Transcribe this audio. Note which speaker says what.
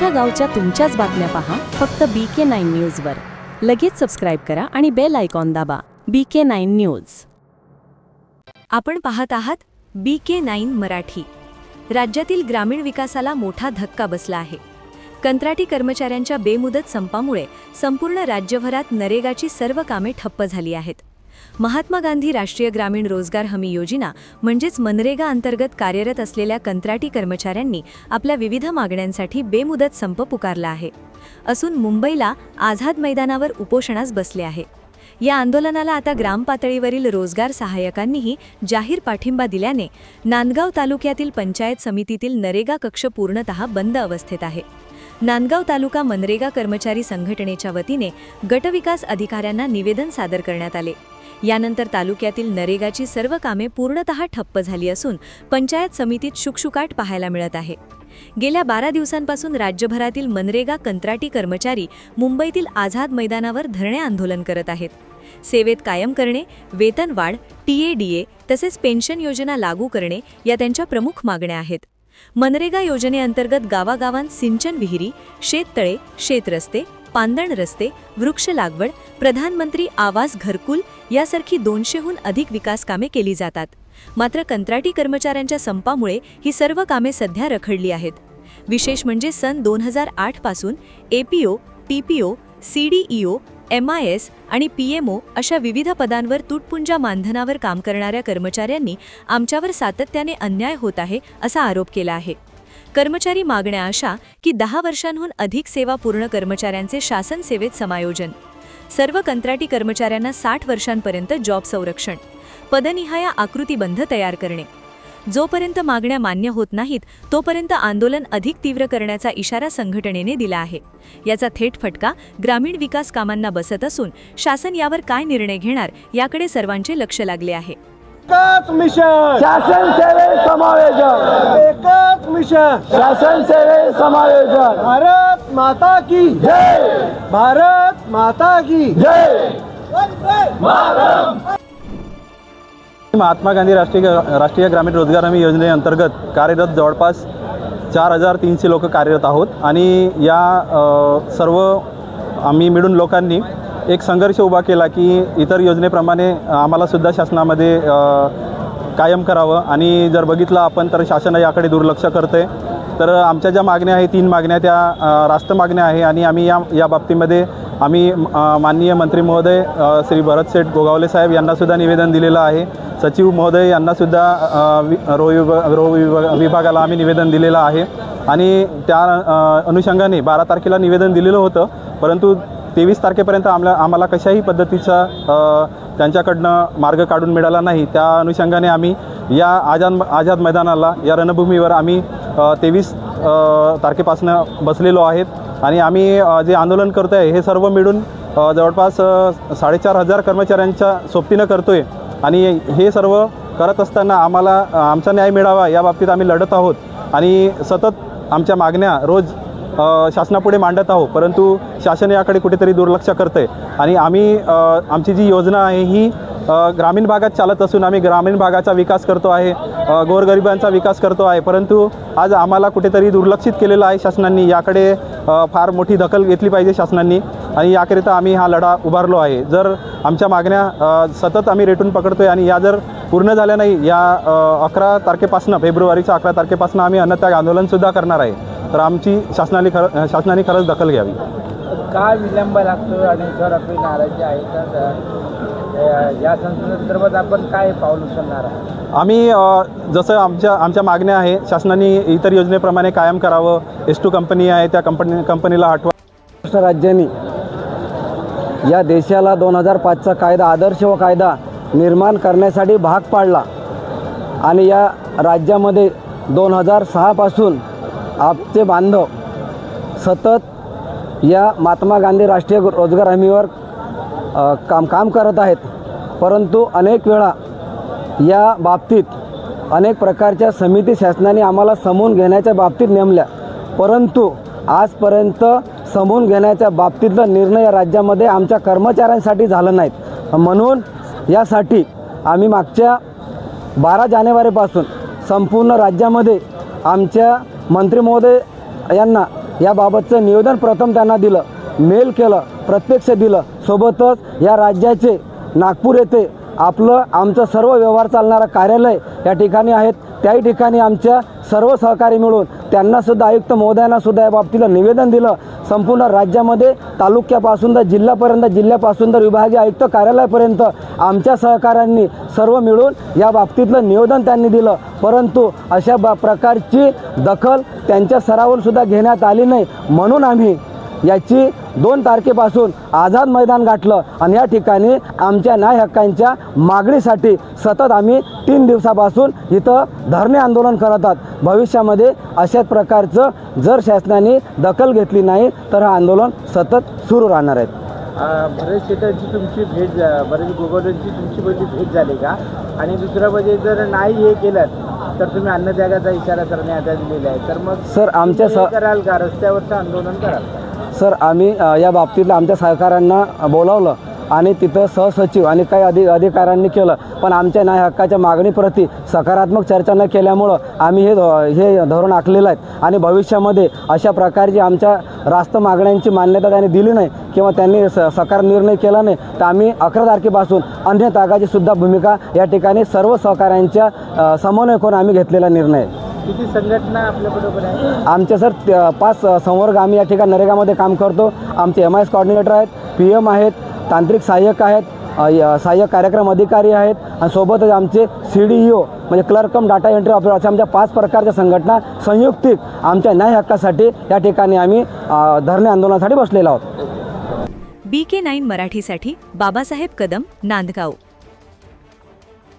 Speaker 1: तुमच्या गावच्या तुमच्याच बातम्या पहा फक्त बी के नाईन न्यूजवर लगेच सबस्क्राईब करा आणि बेल आयकॉन दाबा. बी के नाईन न्यूज
Speaker 2: आपण पाहत आहात बी के नाईन मराठी. राज्यातील ग्रामीण विकासाला मोठा धक्का बसला आहे. कंत्राटी कर्मचाऱ्यांच्या बेमुदत संपामुळे संपूर्ण राज्यभरात नरेगाची सर्व कामे ठप्प झाली आहेत. महात्मा गांधी राष्ट्रीय ग्रामीण रोजगार हमी योजना म्हणजेच मनरेगा अंतर्गत कार्यरत असलेल्या कंत्राटी कर्मचाऱ्यांनी आपल्या विविध मागण्यांसाठी बेमुदत संप पुकारला आहे. असून मुंबईला आझाद मैदानावर उपोषणास बसले आहे. या आंदोलनाला आता ग्रामपातळीवरील रोजगार सहाय्यकांनीही जाहीर पाठिंबा दिल्याने नांदगाव तालुक्यातील पंचायत समितीतील नरेगा कक्ष पूर्णतः बंद अवस्थेत आहे. नांदगाव तालुका मनरेगा कर्मचारी संघटनेच्या वतीने गटविकास अधिकाऱ्यांना निवेदन सादर करण्यात आले. यानंतर तालुक्यातील नरेगाची सर्व कामे पूर्णतः ठप्प झाली असून पंचायत समितीत शुकशुकाट पाहायला मिळत आहे. गेल्या बारा दिवसांपासून राज्यभरातील मनरेगा कंत्राटी कर्मचारी मुंबईतील आझाद मैदानावर धरणे आंदोलन करत आहेत. सेवेत कायम करणे वेतनवाढ टीएडीए तसेच पेन्शन योजना लागू करणे या त्यांच्या प्रमुख मागण्या आहेत. मनरेगा योजनेअंतर्गत गावागावांत सिंचन विहिरी शेततळे शेतरस्ते पांदण रस्ते वृक्ष लागवड प्रधानमंत्री आवास घरकुल यासारखी दोनशेहून अधिक विकास कामे केली जातात. मात्र कंत्राटी कर्मचाऱ्यांच्या संपामुळे ही सर्व कामे सध्या रखडली आहेत. विशेष म्हणजे सन दोन हजार आठपासून APO TPO CDEO M I S आणि पीएमओ अशा विविध पदांवर तुटपुंजा मानधनावर काम करणाऱ्या कर्मचाऱ्यांनी आमच्यावर सातत्याने अन्याय होत आहे असा आरोप केला आहे. कर्मचारी मागण्या अशा की दहा वर्षांहून अधिक सेवा पूर्ण कर्मचाऱ्यांचे शासन सेवेत समायोजन. सर्व कंत्राटी कर्मचाऱ्यांना साठ वर्षांपर्यंत जॉब संरक्षण. पदनिहाय आकृतीबंध तयार करणे. जोपर्यंत मागण्या मान्य होत नाहीत तोपर्यंत आंदोलन अधिक तीव्र करण्याचा इशारा संघटनेने दिला आहे. याचा थेट फटका ग्रामीण विकास कामांना बसत असून शासन यावर काय निर्णय घेणार याकडे सर्वांचे लक्ष लागले आहे.
Speaker 3: एकच मिशन.
Speaker 4: शासन सेवे समायोजन.
Speaker 3: एकच मिशन.
Speaker 4: शासन सेवे समायोजन.
Speaker 3: भारत माता की.
Speaker 4: जय.
Speaker 3: भारत माता की.
Speaker 4: जय.
Speaker 5: महात्मा गांधी राष्ट्रीय राष्ट्रीय ग्रामीण रोजगार हमी योजनेअंतर्गत कार्यरत जवळपास चार हजार तीनशे लोक कार्यरत आहोत. आणि या अ, सर्व आम्ही मिळून लोकांनी एक संघर्ष उभा केला की इतर योजनेप्रमाणे आम्हालासुद्धा शासनामध्ये कायम करावं. आणि जर बघितलं आपण तर शासन याकडे दुर्लक्ष करते तर आमच्या ज्या मागण्या आहे तीन मागण्या त्या रास्त मागण्या आहे. आणि आम्ही या या बाबतीमध्ये आम्ही माननीय मंत्री महोदय श्री भरत शेठ गोगावले साहेब यांनासुद्धा निवेदन दिलेलं आहे. सचिव महोदय यांनासुद्धा वि रो विभाग रो विभाग विभागाला आम्ही निवेदन दिलेलं आहे. आणि त्या अनुषंगाने बारा तारखेला निवेदन दिलेलं होतं. परंतु तेवीस तारखेपर्यंत आम्हाला आम्हाला कशाही पद्धतीचा त्यांच्याकडनं मार्ग काढून मिळाला नाही. त्या अनुषंगाने आम्ही या आझाद आझाद मैदानाला या रणभूमीवर आम्ही तेवीस तारखेपासून बसलेलो आहेत. आणि आम्ही जे आंदोलन करतो आहे हे सर्व मिळून जवळपास साडेचार हजार कर्मचाऱ्यांच्या सोबतीनं करतो आहे आणि हे सर्व करत असताना आम्हाला आमचा न्याय मिळावा या बाबतीत आम्ही लढत आहोत. आणि सतत आमच्या मागण्या रोज शासनापुढे मांडत आहोत परंतु शासन याकडे कुठेतरी दुर्लक्ष करतं आहे आणि आम्ही आमची जी योजना आहे ही ग्रामीण भागात चालत असून आम्ही ग्रामीण भागाचा विकास करतो आहे गोरगरिबांचा विकास करतो आहे परंतु आज आम्हाला कुठेतरी दुर्लक्षित केलेलं आहे शासनांनी याकडे फार मोठी दखल घेतली पाहिजे शासनांनी. आणि याकरिता आम्ही हा लढा उभारलो आहे. जर आमच्या मागण्या सतत आम्ही रेटून पकडतो आहे आणि या जर पूर्ण झाल्या नाही या अकरा तारखेपासून फेब्रुवारीच्या अकरा तारखेपासून आम्ही अन्नत्याग आंदोलनसुद्धा करणार आहे. तर आमची शासनाने खरं शासनाने खरंच दखल घ्यावी.
Speaker 4: काय विलंब लागतो आणि जर आपली नाराजी आहे? तर या संदर्भात आपण काय पाऊल उचलणार आहे
Speaker 5: आम्ही जसं आमच्या आमच्या मागण्या आहे शासनाने इतर योजनेप्रमाणे कायम करावं. एस टू कंपनी आहे त्या कंपनी कंपनीला हटवा
Speaker 6: महाराष्ट्र राज्याने या देशाला दोन हजार पाचचा कायदा आदर्श व कायदा निर्माण करण्यासाठी भाग पाडला. आणि या राज्यामध्ये दोन हजार सहापासून आपचे बांधव सतत या महात्मा गांधी राष्ट्रीय रोजगार हमीवर काम काम करत आहेत. परंतु अनेक वेळा या बाबतीत अनेक प्रकारच्या समिती शासनाने आम्हाला समून घेण्याच्या बाबतीत नेमल्या. परंतु आजपर्यंत समून घेण्याच्या बाबतीतला निर्णय या राज्यामध्ये आमच्या कर्मचाऱ्यांसाठी झाला नाहीत. म्हणून यासाठी आम्ही मागच्या बारा जानेवारीपासून संपूर्ण राज्यामध्ये आमच्या मंत्री महोदय यांना याबाबतचं निवेदन प्रथम त्यांना दिलं. मेल केलं प्रत्यक्ष दिलं. सोबतच या राज्याचे नागपूर येथे आपलं आमचं सर्व व्यवहार चालणारं कार्यालय या ठिकाणी आहेत. त्याही ठिकाणी आमच्या सर्व सहकारी मिळून त्यांनासुद्धा आयुक्त महोदयांनासुद्धा या बाबतीला निवेदन दिलं. संपूर्ण राज्यामध्ये तालुक्यापासून तर जिल्ह्यापर्यंत जिल्ह्यापासून तर विभागीय आयुक्त कार्यालयापर्यंत आमच्या सहकाऱ्यांनी सर्व मिळून या बाबतीतलं निवेदन त्यांनी दिलं. परंतु अशा बा प्रकारची दखल त्यांच्या सरावरसुद्धा घेण्यात आली नाही. म्हणून आम्ही याची दोन तारखेपासून आझाद मैदान गाठलं आणि या ठिकाणी आमच्या न्याय हक्कांच्या मागणीसाठी सतत आम्ही तीन दिवसापासून इथं धरणे आंदोलन करत आहोत. भविष्यामध्ये अशाच प्रकारचं जर शासनाने दखल घेतली नाही तर हा आंदोलन सतत सुरू राहणार आहेत
Speaker 4: अं, बरेच शेतांची तुमची भेट बरेच गोगोल्यांची तुमची पहिली भेट झाली का? आणि दुसरं म्हणजे जर नाही हे केलं तर तुम्ही अन्नत्यागाचा इशारा करण्यात दिलेला आहे. तर मग
Speaker 6: सर, आमच्या
Speaker 4: कराल का? रस्त्यावरचं आंदोलन कराल
Speaker 6: सर आम्ही या बाबतीतलं आमच्या सहकाऱ्यांना बोलावलं आणि तिथं सहसचिव आणि काही अधि अधिकाऱ्यांनी केलं. पण आमच्या न्याय हक्काच्या मागणीप्रती सकारात्मक चर्चा न केल्यामुळं आम्ही हे धो- हे धोरण आखलेलं आहे. आणि भविष्यामध्ये अशा प्रकारची आमच्या रास्त मागण्यांची मान्यता त्यांनी दिली नाही किंवा त्यांनी स सकार निर्णय केला नाही तर आम्ही अकरा तारखेपासून अन्य तागाची सुद्धा भूमिका या ठिकाणी सर्व सहकाऱ्यांच्या समन्वय करून आम्ही घेतलेला निर्णय आहे.
Speaker 4: किती संघटना आपल्याबरोबर आहे
Speaker 6: आमचे सर त- पाच संवर्ग आम्ही या ठिकाणी नरेगामध्ये काम करतो. आमचे एम आय एस कॉर्डिनेटर आहेत पी एम आहेत तांत्रिक सहाय्यक आहेत अ, य- सहाय्यक कार्यक्रम अधिकारी आहेत आणि सोबतच आमचे सी डी ई ओ म्हणजे clerk cum data entry operator अशा आमच्या पाच प्रकारच्या संघटना संयुक्तिक आमच्या न्याय हक्कासाठी या ठिकाणी आम्ही अ, धरणे आंदोलनासाठी बसलेलो आहोत.
Speaker 2: बी के नाईन मराठीसाठी बाबासाहेब कदम नांदगाव.